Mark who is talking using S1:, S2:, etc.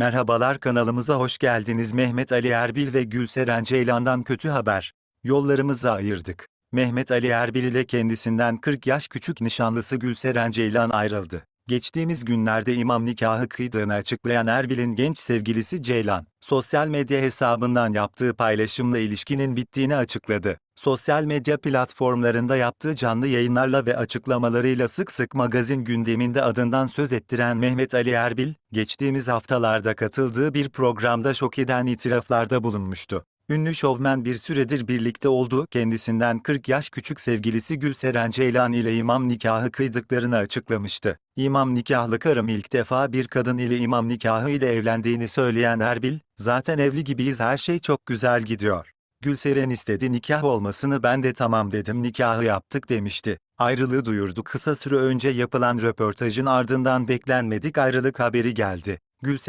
S1: Merhabalar kanalımıza hoş geldiniz. Mehmet Ali Erbil ve Gülseren Ceylan'dan kötü haber. Yollarımızı ayırdık. Mehmet Ali Erbil ile kendisinden 40 yaş küçük nişanlısı Gülseren Ceylan ayrıldı. Geçtiğimiz günlerde imam nikahı kıydığını açıklayan Erbil'in genç sevgilisi Ceylan, sosyal medya hesabından yaptığı paylaşımla ilişkinin bittiğini açıkladı. Sosyal medya platformlarında yaptığı canlı yayınlarla ve açıklamalarıyla sık sık magazin gündeminde adından söz ettiren Mehmet Ali Erbil, geçtiğimiz haftalarda katıldığı bir programda şok eden itiraflarda bulunmuştu. Ünlü şovmen bir süredir birlikte olduğu kendisinden 40 yaş küçük sevgilisi Gülseren Ceylan ile imam nikahı kıydıklarını açıklamıştı. İmam nikahlı karım ilk defa bir kadın ile imam nikahı ile evlendiğini söyleyen Erbil, zaten evli gibiyiz her şey çok güzel gidiyor. Gülseren istedi nikah olmasını ben de tamam dedim nikahı yaptık demişti. Ayrılığı duyurdu kısa süre önce yapılan röportajın ardından beklenmedik ayrılık haberi geldi. Gülseren